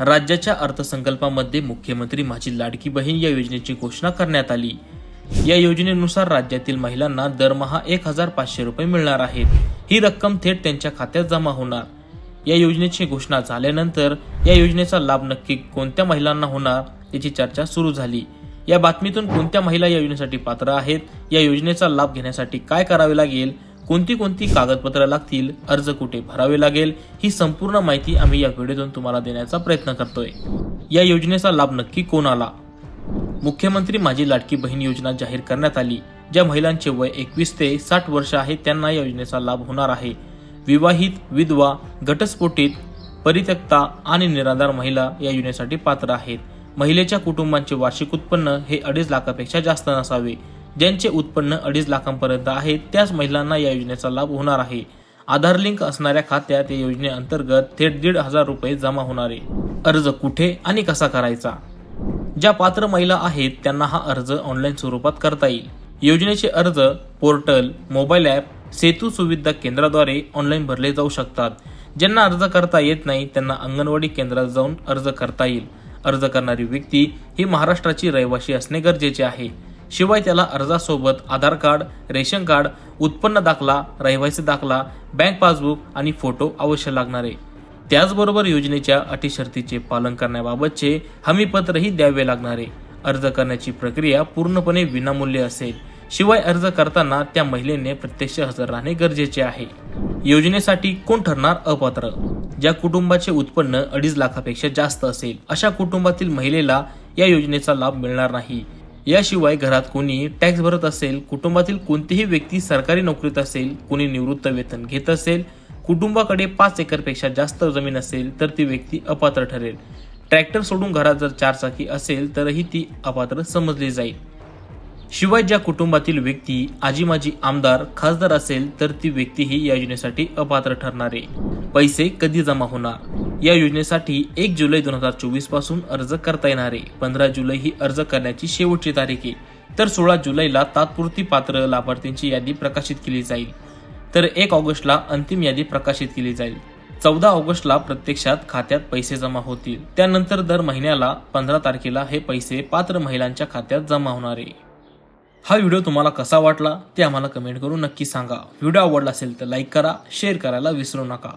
राज्याच्या अर्थसंकल्पामध्ये मुख्यमंत्री माझी लाडकी बहीण या योजनेची घोषणा करण्यात आली. या योजनेनुसार राज्यातील महिलांना दरमहा एक हजार पाचशे रुपये मिळणार आहेत. ही रक्कम थेट त्यांच्या खात्यात जमा होणार. या योजनेची घोषणा झाल्यानंतर या योजनेचा लाभ नक्की कोणत्या महिलांना होणार याची चर्चा सुरू झाली. या बातमीतून कोणत्या महिला या योजनेसाठी पात्र आहेत या योजनेचा लाभ घेण्यासाठी काय करावे लागेल कोणती कोणती कागदपत्र लागतील अर्ज कुठे भरावे लागेल ही संपूर्ण माहिती आम्ही या व्हिडिओतून तुम्हाला देण्याचा प्रयत्न करतोय. या योजनेचा लाभ नक्की कोणाला मुख्यमंत्री माझी लाडकी बहीण योजना जाहीर करण्यात आली ज्या महिलांचे वय एकवीस ते साठ वर्ष आहे त्यांना या योजनेचा लाभ होणार आहे. विवाहित विधवा घटस्फोटित परित्यक्ता आणि निराधार महिला या योजनेसाठी पात्र आहेत. महिलेच्या कुटुंबांचे वार्षिक उत्पन्न हे अडीच लाखापेक्षा जास्त नसावे. ज्यांचे उत्पन्न अडीच लाखांपर्यंत आहे त्याच महिलांना या योजनेचा लाभ होणार आहे. आधार लिंक असणाऱ्या खात्यात या योजनेअंतर्गत थेट दीड हजार रुपये जमा होणारे अर्ज कुठे आणि कसा करायचा? ज्या पात्र महिला आहेत त्यांना हा अर्ज ऑनलाईन स्वरूपात करता येईल. योजनेचे अर्ज पोर्टल मोबाईल ॲप सेतू सुविधा केंद्राद्वारे ऑनलाईन भरले जाऊ शकतात. ज्यांना अर्ज करता येत नाही त्यांना अंगणवाडी केंद्रात जाऊन अर्ज करता येईल. अर्ज करणारी व्यक्ती ही महाराष्ट्राची रहिवासी असणे गरजेचे आहे. शिवाय त्याला अर्जासोबत आधार कार्ड रेशन कार्ड उत्पन्न दाखला रहिवासी दाखला बँक पासबुक आणि फोटो अवश्य लागणार आहे. त्याचबरोबर योजनेच्या अटी शर्तीचे पालन करण्याबाबतचे हमीपत्रही द्यावे लागणार आहे. अर्ज करण्याची प्रक्रिया पूर्णपणे विनामूल्य असेल. शिवाय अर्ज करताना त्या महिलेने प्रत्यक्ष हजर राहणे गरजेचे आहे. योजनेसाठी कोण ठरणार अपात्र? ज्या कुटुंबाचे उत्पन्न अडीच लाखापेक्षा जास्त असेल अशा कुटुंबातील महिलेला या योजनेचा लाभ मिळणार नाही. याशिवाय घरात कोणी टॅक्स भरत असेल कुटुंबातील कोणतीही व्यक्ती सरकारी नोकरीत असेल कोणी निवृत्त वेतन घेत असेल कुटुंबाकडे पाच एकरपेक्षा जास्त जमीन असेल तर ती व्यक्ती अपात्र ठरेल. ट्रॅक्टर सोडून घरात जर चारचाकी असेल तरही ती अपात्र समजली जाईल. शिवाय ज्या कुटुंबातील व्यक्ती आजी माजी आमदार खासदार असेल तर ती व्यक्तीही या योजनेसाठी अपात्र ठरणार. आहे पैसे कधी जमा होणार? या योजनेसाठी एक जुलै दोन हजार चोवीसपासून अर्ज करता येणार आहे. पंधरा जुलै ही अर्ज करण्याची शेवटची तारीख आहे. तर सोळा जुलैला तात्पुरती पात्र लाभार्थींची यादी प्रकाशित केली जाईल. तर एक ऑगस्टला अंतिम यादी प्रकाशित केली जाईल. चौदा ऑगस्टला प्रत्यक्षात खात्यात पैसे जमा होतील. त्यानंतर दर महिन्याला पंधरा तारखेला हे पैसे पात्र महिलांच्या खात्यात जमा होणार आहे. हा व्हिडिओ तुम्हाला कसा वाटला ते आम्हाला कमेंट करून नक्की सांगा. व्हिडिओ आवडला असेल तर लाईक करा शेअर करायला विसरू नका.